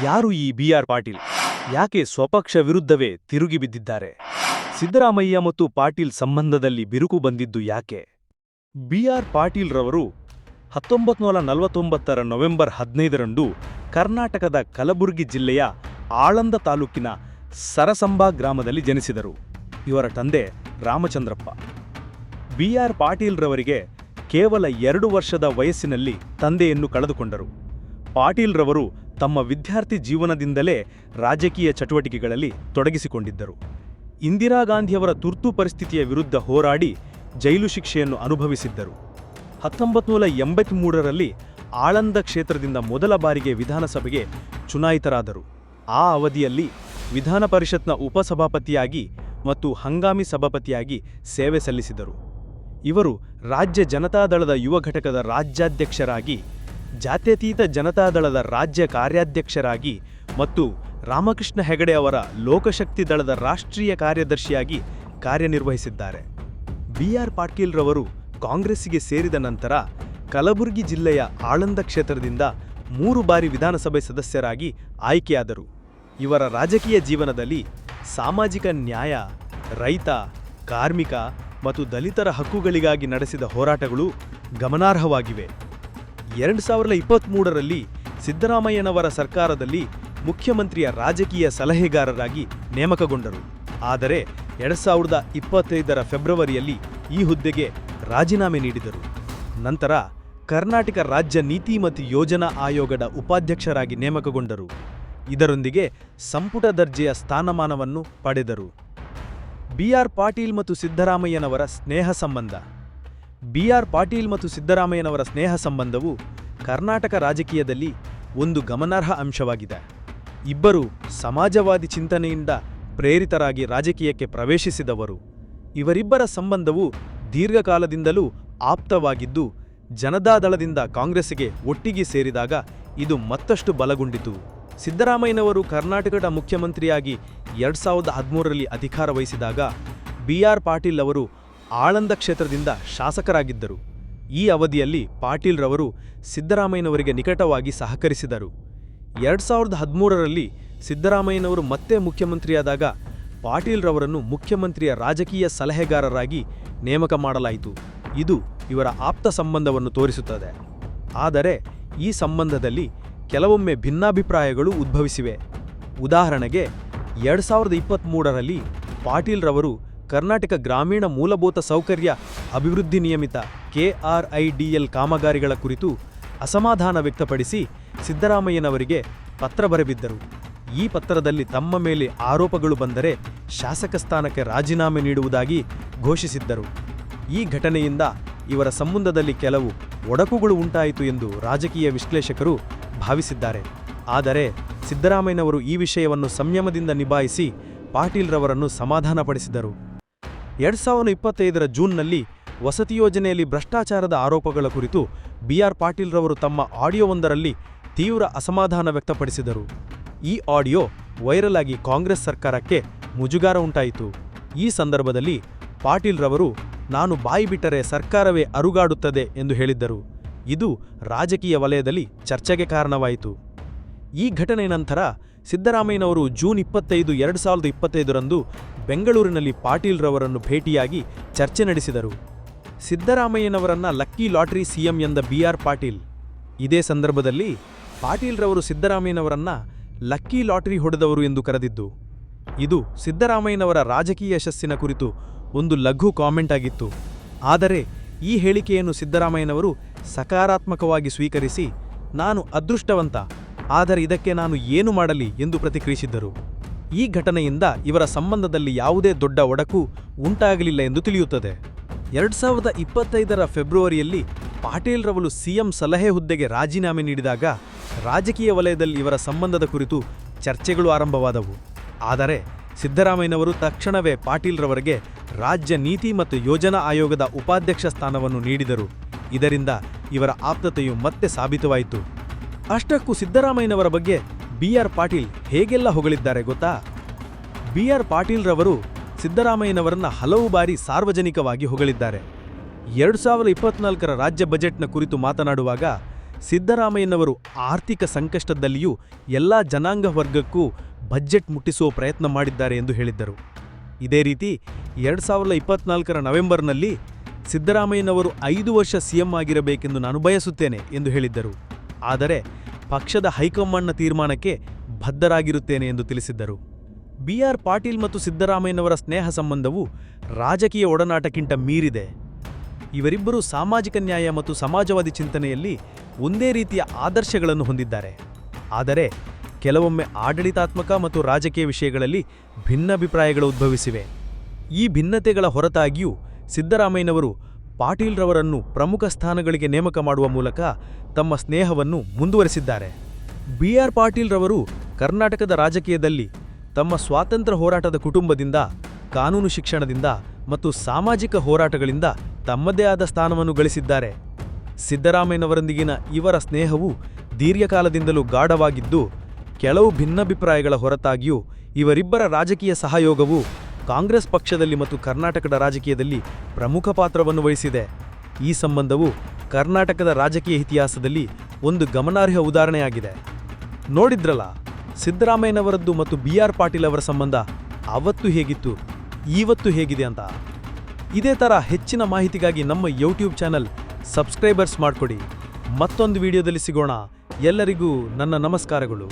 ಯಾರು ಈ B R Patil? ಯಾಕೆ ಸ್ವಪಕ್ಷ ವಿರುದ್ಧವೇ ತಿರುಗಿ ಬಿದ್ದಿದ್ದಾರೆ? ಸಿದ್ದರಾಮಯ್ಯ ಮತ್ತು ಪಾಟೀಲ್ ಸಂಬಂಧದಲ್ಲಿ ಬಿರುಕು ಬಂದಿದ್ದು ಯಾಕೆ? ಬಿಆರ್ ಪಾಟೀಲ್ ರವರು ಹತ್ತೊಂಬತ್ತು ನೂರ ನಲವತ್ತೊಂಬತ್ತರ ನವೆಂಬರ್ ಹದಿನೈದರಂದು ಕರ್ನಾಟಕದ ಕಲಬುರಗಿ ಜಿಲ್ಲೆಯ ಆಳಂದ ತಾಲೂಕಿನ ಸರಸಂಬಾ ಗ್ರಾಮದಲ್ಲಿ ಜನಿಸಿದರು. ಇವರ ತಂದೆ ರಾಮಚಂದ್ರಪ್ಪ. ಬಿಆರ್ ಪಾಟೀಲ್ ರವರಿಗೆ ಕೇವಲ ಎರಡು ವರ್ಷದ ವಯಸ್ಸಿನಲ್ಲಿ ತಂದೆಯನ್ನು ಕಳೆದುಕೊಂಡರು. ಪಾಟೀಲ್ ರವರು ತಮ್ಮ ವಿದ್ಯಾರ್ಥಿ ಜೀವನದಿಂದಲೇ ರಾಜಕೀಯ ಚಟುವಟಿಕೆಗಳಲ್ಲಿ ತೊಡಗಿಸಿಕೊಂಡಿದ್ದರು. ಇಂದಿರಾ ಗಾಂಧಿಯವರ ತುರ್ತು ಪರಿಸ್ಥಿತಿಯ ವಿರುದ್ಧ ಹೋರಾಡಿ ಜೈಲು ಶಿಕ್ಷೆಯನ್ನು ಅನುಭವಿಸಿದ್ದರು. ಹತ್ತೊಂಬತ್ತು ನೂರ ಎಂಬತ್ಮೂರರಲ್ಲಿ ಆಳಂದ ಕ್ಷೇತ್ರದಿಂದ ಮೊದಲ ಬಾರಿಗೆ ವಿಧಾನಸಭೆಗೆ ಚುನಾಯಿತರಾದರು. ಆ ಅವಧಿಯಲ್ಲಿ ವಿಧಾನ ಪರಿಷತ್ನ ಉಪಸಭಾಪತಿಯಾಗಿ ಮತ್ತು ಹಂಗಾಮಿ ಸಭಾಪತಿಯಾಗಿ ಸೇವೆ ಸಲ್ಲಿಸಿದರು. ಇವರು ರಾಜ್ಯ ಜನತಾದಳದ ಯುವ ಘಟಕದ ರಾಜ್ಯಾಧ್ಯಕ್ಷರಾಗಿ ಜಾತ್ಯತೀತ ಜನತಾದಳದ ರಾಜ್ಯ ಕಾರ್ಯಾಧ್ಯಕ್ಷರಾಗಿ ಮತ್ತು ರಾಮಕೃಷ್ಣ ಹೆಗಡೆ ಅವರ ಲೋಕಶಕ್ತಿ ದಳದ ರಾಷ್ಟ್ರೀಯ ಕಾರ್ಯದರ್ಶಿಯಾಗಿ ಕಾರ್ಯನಿರ್ವಹಿಸಿದ್ದಾರೆ. ಬಿಆರ್ ಪಾಟೀಲ್ ರವರು ಕಾಂಗ್ರೆಸ್ಸಿಗೆ ಸೇರಿದ ನಂತರ ಕಲಬುರಗಿ ಜಿಲ್ಲೆಯ ಆಳಂದ ಕ್ಷೇತ್ರದಿಂದ ಮೂರು ಬಾರಿ ವಿಧಾನಸಭೆ ಸದಸ್ಯರಾಗಿ ಆಯ್ಕೆಯಾದರು. ಇವರ ರಾಜಕೀಯ ಜೀವನದಲ್ಲಿ ಸಾಮಾಜಿಕ ನ್ಯಾಯ, ರೈತ, ಕಾರ್ಮಿಕ ಮತ್ತು ದಲಿತರ ಹಕ್ಕುಗಳಿಗಾಗಿ ನಡೆಸಿದ ಹೋರಾಟಗಳು ಗಮನಾರ್ಹವಾಗಿವೆ. ಎರಡು ಸಾವಿರದ ಇಪ್ಪತ್ತ್ಮೂರರಲ್ಲಿ ಸಿದ್ದರಾಮಯ್ಯನವರ ಸರ್ಕಾರದಲ್ಲಿ ಮುಖ್ಯಮಂತ್ರಿಯ ರಾಜಕೀಯ ಸಲಹೆಗಾರರಾಗಿ ನೇಮಕಗೊಂಡರು. ಆದರೆ ಎರಡು ಸಾವಿರದ ಇಪ್ಪತ್ತೈದರ ಫೆಬ್ರವರಿಯಲ್ಲಿ ಈ ಹುದ್ದೆಗೆ ರಾಜೀನಾಮೆ ನೀಡಿದರು. ನಂತರ ಕರ್ನಾಟಕ ರಾಜ್ಯ ನೀತಿ ಮತ್ತು ಯೋಜನಾ ಆಯೋಗದ ಉಪಾಧ್ಯಕ್ಷರಾಗಿ ನೇಮಕಗೊಂಡರು. ಇದರೊಂದಿಗೆ ಸಂಪುಟ ದರ್ಜೆಯ ಸ್ಥಾನಮಾನವನ್ನು ಪಡೆದರು. ಬಿಆರ್ ಪಾಟೀಲ್ ಮತ್ತು ಸಿದ್ದರಾಮಯ್ಯನವರ ಸ್ನೇಹ ಸಂಬಂಧ. ಬಿಆರ್ ಪಾಟೀಲ್ ಮತ್ತು ಸಿದ್ದರಾಮಯ್ಯನವರ ಸ್ನೇಹ ಸಂಬಂಧವು ಕರ್ನಾಟಕ ರಾಜಕೀಯದಲ್ಲಿ ಒಂದು ಗಮನಾರ್ಹ ಅಂಶವಾಗಿದೆ. ಇಬ್ಬರು ಸಮಾಜವಾದಿ ಚಿಂತನೆಯಿಂದ ಪ್ರೇರಿತರಾಗಿ ರಾಜಕೀಯಕ್ಕೆ ಪ್ರವೇಶಿಸಿದವರು. ಇವರಿಬ್ಬರ ಸಂಬಂಧವು ದೀರ್ಘಕಾಲದಿಂದಲೂ ಆಪ್ತವಾಗಿದ್ದು, ಜನತಾದಳದಿಂದ ಕಾಂಗ್ರೆಸ್ಗೆ ಒಟ್ಟಿಗೆ ಸೇರಿದಾಗ ಇದು ಮತ್ತಷ್ಟು ಬಲಗೊಂಡಿತು. ಸಿದ್ದರಾಮಯ್ಯನವರು ಕರ್ನಾಟಕದ ಮುಖ್ಯಮಂತ್ರಿಯಾಗಿ ಎರಡ್ ಸಾವಿರದ ಹದಿಮೂರರಲ್ಲಿ ಅಧಿಕಾರ ವಹಿಸಿದಾಗ ಬಿಆರ್ ಪಾಟೀಲ್ ಅವರು ಆಳಂದ ಕ್ಷೇತ್ರದಿಂದ ಶಾಸಕರಾಗಿದ್ದರು. ಈ ಅವಧಿಯಲ್ಲಿ ಪಾಟೀಲ್ರವರು ಸಿದ್ದರಾಮಯ್ಯನವರಿಗೆ ನಿಕಟವಾಗಿ ಸಹಕರಿಸಿದರು. ಎರಡ್ ಸಾವಿರದ ಹದಿಮೂರರಲ್ಲಿ ಸಿದ್ದರಾಮಯ್ಯನವರು ಮತ್ತೆ ಮುಖ್ಯಮಂತ್ರಿಯಾದಾಗ ಪಾಟೀಲ್ ರವರನ್ನು ಮುಖ್ಯಮಂತ್ರಿಯ ರಾಜಕೀಯ ಸಲಹೆಗಾರರಾಗಿ ನೇಮಕ ಮಾಡಲಾಯಿತು. ಇದು ಇವರ ಆಪ್ತ ಸಂಬಂಧವನ್ನು ತೋರಿಸುತ್ತದೆ. ಆದರೆ ಈ ಸಂಬಂಧದಲ್ಲಿ ಕೆಲವೊಮ್ಮೆ ಭಿನ್ನಾಭಿಪ್ರಾಯಗಳು ಉದ್ಭವಿಸಿವೆ. ಉದಾಹರಣೆಗೆ, ಎರಡ್ ಸಾವಿರದ ಇಪ್ಪತ್ತ್ಮೂರರಲ್ಲಿ ಪಾಟೀಲ್ ರವರು ಕರ್ನಾಟಕ ಗ್ರಾಮೀಣ ಮೂಲಭೂತ ಸೌಕರ್ಯ ಅಭಿವೃದ್ಧಿ ನಿಯಮಿತ ಕೆಆರ್ಐಡಿಎಲ್ ಕಾಮಗಾರಿಗಳ ಕುರಿತು ಅಸಮಾಧಾನ ವ್ಯಕ್ತಪಡಿಸಿ ಸಿದ್ದರಾಮಯ್ಯನವರಿಗೆ ಪತ್ರ ಬರೆದಿದ್ದರು ಈ ಪತ್ರದಲ್ಲಿ ತಮ್ಮ ಮೇಲೆ ಆರೋಪಗಳು ಬಂದರೆ ಶಾಸಕ ಸ್ಥಾನಕ್ಕೆ ರಾಜೀನಾಮೆ ನೀಡುವುದಾಗಿ ಘೋಷಿಸಿದ್ದರು. ಈ ಘಟನೆಯಿಂದ ಇವರ ಸಂಬಂಧದಲ್ಲಿ ಕೆಲವು ಒಡಕುಗಳು ಉಂಟಾಯಿತು ಎಂದು ರಾಜಕೀಯ ವಿಶ್ಲೇಷಕರು ಭಾವಿಸಿದ್ದಾರೆ. ಆದರೆ ಸಿದ್ದರಾಮಯ್ಯನವರು ಈ ವಿಷಯವನ್ನು ಸಂಯಮದಿಂದ ನಿಭಾಯಿಸಿ ಪಾಟೀಲ್ರವರನ್ನು ಸಮಾಧಾನಪಡಿಸಿದರು. ಎರಡ್ ಸಾವಿರದ ಇಪ್ಪತ್ತೈದರ ಜೂನ್ನಲ್ಲಿ ವಸತಿ ಯೋಜನೆಯಲ್ಲಿ ಭ್ರಷ್ಟಾಚಾರದ ಆರೋಪಗಳ ಕುರಿತು ಬಿಆರ್ ಆರ್ ರವರು ತಮ್ಮ ಆಡಿಯೋವೊಂದರಲ್ಲಿ ತೀವ್ರ ಅಸಮಾಧಾನ ವ್ಯಕ್ತಪಡಿಸಿದರು. ಈ ಆಡಿಯೋ ವೈರಲ್ ಆಗಿ ಕಾಂಗ್ರೆಸ್ ಸರ್ಕಾರಕ್ಕೆ ಮುಜುಗಾರ ಉಂಟಾಯಿತು. ಈ ಸಂದರ್ಭದಲ್ಲಿ ಪಾಟೀಲ್ರವರು ನಾನು ಬಾಯಿ ಬಿಟ್ಟರೆ ಸರ್ಕಾರವೇ ಅರುಗಾಡುತ್ತದೆ ಎಂದು ಹೇಳಿದ್ದರು. ಇದು ರಾಜಕೀಯ ವಲಯದಲ್ಲಿ ಚರ್ಚೆಗೆ ಕಾರಣವಾಯಿತು. ಈ ಘಟನೆ ನಂತರ ಸಿದ್ದರಾಮಯ್ಯನವರು ಜೂನ್ ಇಪ್ಪತ್ತೈದು, ಎರಡು ಸಾವಿರದ ಇಪ್ಪತ್ತೈದರಂದು ಬೆಂಗಳೂರಿನಲ್ಲಿ ಪಾಟೀಲ್ರವರನ್ನು ಭೇಟಿಯಾಗಿ ಚರ್ಚೆ ನಡೆಸಿದರು. ಸಿದ್ದರಾಮಯ್ಯನವರನ್ನ ಲಕ್ಕಿ ಲಾಟರಿ ಸಿಎಂ ಎಂದ ಬಿ ಆರ್ ಪಾಟೀಲ್. ಇದೇ ಸಂದರ್ಭದಲ್ಲಿ ಪಾಟೀಲ್ರವರು ಸಿದ್ದರಾಮಯ್ಯನವರನ್ನ ಲಕ್ಕಿ ಲಾಟರಿ ಹೊಡೆದವರು ಎಂದು ಕರೆದಿದ್ದು, ಇದು ಸಿದ್ದರಾಮಯ್ಯನವರ ರಾಜಕೀಯ ಯಶಸ್ಸಿನ ಕುರಿತು ಒಂದು ಲಘು ಕಾಮೆಂಟ್ ಆಗಿತ್ತು. ಆದರೆ ಈ ಹೇಳಿಕೆಯನ್ನು ಸಿದ್ದರಾಮಯ್ಯನವರು ಸಕಾರಾತ್ಮಕವಾಗಿ ಸ್ವೀಕರಿಸಿ, ನಾನು ಅದೃಷ್ಟವಂತ, ಆದರೆ ಇದಕ್ಕೆ ನಾನು ಏನು ಮಾಡಲಿ? ಎಂದು ಪ್ರತಿಕ್ರಿಯಿಸಿದ್ದರು. ಈ ಘಟನೆಯಿಂದ ಇವರ ಸಂಬಂಧದಲ್ಲಿ ಯಾವುದೇ ದೊಡ್ಡ ಒಡಕು ಉಂಟಾಗಲಿಲ್ಲ ಎಂದು ತಿಳಿಯುತ್ತದೆ. ಎರಡು ಸಾವಿರದ ಇಪ್ಪತ್ತೈದರ ಫೆಬ್ರವರಿಯಲ್ಲಿ ಪಾಟೀಲ್ ರವರು ಸಿಎಂ ಸಲಹೆ ಹುದ್ದೆಗೆ ರಾಜೀನಾಮೆ ನೀಡಿದಾಗ ರಾಜಕೀಯ ವಲಯದಲ್ಲಿ ಇವರ ಸಂಬಂಧದ ಕುರಿತು ಚರ್ಚೆಗಳು ಆರಂಭವಾದವು. ಆದರೆ ಸಿದ್ದರಾಮಯ್ಯನವರು ತಕ್ಷಣವೇ ಪಾಟೀಲ್ ರವರಿಗೆ ರಾಜ್ಯ ನೀತಿ ಮತ್ತು ಯೋಜನಾ ಆಯೋಗದ ಉಪಾಧ್ಯಕ್ಷ ಸ್ಥಾನವನ್ನು ನೀಡಿದರು. ಇದರಿಂದ ಇವರ ಆಪ್ತತೆಯು ಮತ್ತೆ ಸಾಬೀತವಾಯಿತು. ಅಷ್ಟಕ್ಕೂ ಸಿದ್ದರಾಮಯ್ಯನವರ ಬಗ್ಗೆ ಬಿಆರ್ ಪಾಟೀಲ್ ಹೇಗೆಲ್ಲ ಹೊಗಳಿದ್ದಾರೆ ಗೊತ್ತಾ? ಬಿ ಆರ್ ಪಾಟೀಲ್ರವರು ಸಿದ್ದರಾಮಯ್ಯನವರನ್ನ ಹಲವು ಬಾರಿ ಸಾರ್ವಜನಿಕವಾಗಿ ಹೊಗಳಿದ್ದಾರೆ. ಎರಡು ಸಾವಿರದ ಇಪ್ಪತ್ನಾಲ್ಕರ ರಾಜ್ಯ ಬಜೆಟ್ನ ಕುರಿತು ಮಾತನಾಡುವಾಗ ಸಿದ್ದರಾಮಯ್ಯನವರು ಆರ್ಥಿಕ ಸಂಕಷ್ಟದಲ್ಲಿಯೂ ಎಲ್ಲ ಜನಾಂಗ ವರ್ಗಕ್ಕೂ ಬಜೆಟ್ ಮುಟ್ಟಿಸುವ ಪ್ರಯತ್ನ ಮಾಡಿದ್ದಾರೆ ಎಂದು ಹೇಳಿದ್ದರು. ಇದೇ ರೀತಿ ಎರಡು ಸಾವಿರದ ಇಪ್ಪತ್ನಾಲ್ಕರ ನವೆಂಬರ್ನಲ್ಲಿ ಸಿದ್ದರಾಮಯ್ಯನವರು ಐದು ವರ್ಷ ಸಿಎಂ ಆಗಿರಬೇಕೆಂದು ನಾನು ಬಯಸುತ್ತೇನೆ ಎಂದು ಹೇಳಿದ್ದರು. ಆದರೆ ಪಕ್ಷದ ಹೈಕಮಾಂಡ್ನ ತೀರ್ಮಾನಕ್ಕೆ ಬದ್ಧರಾಗಿರುತ್ತೇನೆ ಎಂದು ತಿಳಿಸಿದ್ದರು. ಬಿಆರ್ ಪಾಟೀಲ್ ಮತ್ತು ಸಿದ್ದರಾಮಯ್ಯನವರ ಸ್ನೇಹ ಸಂಬಂಧವು ರಾಜಕೀಯ ಒಡನಾಟಕ್ಕಿಂತ ಮೀರಿದೆ. ಇವರಿಬ್ಬರೂ ಸಾಮಾಜಿಕ ನ್ಯಾಯ ಮತ್ತು ಸಮಾಜವಾದಿ ಚಿಂತನೆಯಲ್ಲಿ ಒಂದೇ ರೀತಿಯ ಆದರ್ಶಗಳನ್ನು ಹೊಂದಿದ್ದಾರೆ. ಆದರೆ ಕೆಲವೊಮ್ಮೆ ಆಡಳಿತಾತ್ಮಕ ಮತ್ತು ರಾಜಕೀಯ ವಿಷಯಗಳಲ್ಲಿ ಭಿನ್ನಾಭಿಪ್ರಾಯಗಳು ಉದ್ಭವಿಸಿವೆ. ಈ ಭಿನ್ನತೆಗಳ ಹೊರತಾಗಿಯೂ ಸಿದ್ದರಾಮಯ್ಯನವರು ಪಾಟೀಲ್ರವರನ್ನು ಪ್ರಮುಖ ಸ್ಥಾನಗಳಿಗೆ ನೇಮಕ ಮಾಡುವ ಮೂಲಕ ತಮ್ಮ ಸ್ನೇಹವನ್ನು ಮುಂದುವರೆಸಿದ್ದಾರೆ. ಬಿ ಆರ್ ಪಾಟೀಲ್ರವರು ಕರ್ನಾಟಕದ ರಾಜಕೀಯದಲ್ಲಿ ತಮ್ಮ ಸ್ವಾತಂತ್ರ್ಯ ಹೋರಾಟದ ಕುಟುಂಬದಿಂದ, ಕಾನೂನು ಶಿಕ್ಷಣದಿಂದ ಮತ್ತು ಸಾಮಾಜಿಕ ಹೋರಾಟಗಳಿಂದ ತಮ್ಮದೇ ಆದ ಸ್ಥಾನವನ್ನು ಗಳಿಸಿದ್ದಾರೆ. ಸಿದ್ದರಾಮಯ್ಯನವರೊಂದಿಗಿನ ಇವರ ಸ್ನೇಹವು ದೀರ್ಘಕಾಲದಿಂದಲೂ ಗಾಢವಾಗಿದ್ದು, ಕೆಲವು ಭಿನ್ನಾಭಿಪ್ರಾಯಗಳ ಹೊರತಾಗಿಯೂ ಇವರಿಬ್ಬರ ರಾಜಕೀಯ ಸಹಯೋಗವು ಕಾಂಗ್ರೆಸ್ ಪಕ್ಷದಲ್ಲಿ ಮತ್ತು ಕರ್ನಾಟಕದ ರಾಜಕೀಯದಲ್ಲಿ ಪ್ರಮುಖ ಪಾತ್ರವನ್ನು ವಹಿಸಿದೆ. ಈ ಸಂಬಂಧವು ಕರ್ನಾಟಕದ ರಾಜಕೀಯ ಇತಿಹಾಸದಲ್ಲಿ ಒಂದು ಗಮನಾರ್ಹ ಉದಾಹರಣೆಯಾಗಿದೆ. ನೋಡಿದ್ರಲ್ಲ, ಸಿದ್ದರಾಮಯ್ಯನವರದ್ದು ಮತ್ತು ಬಿ ಆರ್ ಪಾಟೀಲ್ ಅವರ ಸಂಬಂಧ ಅವತ್ತು ಹೇಗಿತ್ತು ಇವತ್ತು ಹೇಗಿದೆ ಅಂತ. ಇದೇ ಥರ ಹೆಚ್ಚಿನ ಮಾಹಿತಿಗಾಗಿ ನಮ್ಮ ಯೂಟ್ಯೂಬ್ ಚಾನಲ್ ಸಬ್ಸ್ಕ್ರೈಬರ್ಸ್ ಮಾಡಿಕೊಡಿ. ಮತ್ತೊಂದು ವಿಡಿಯೋದಲ್ಲಿ ಸಿಗೋಣ. ಎಲ್ಲರಿಗೂ ನನ್ನ ನಮಸ್ಕಾರಗಳು.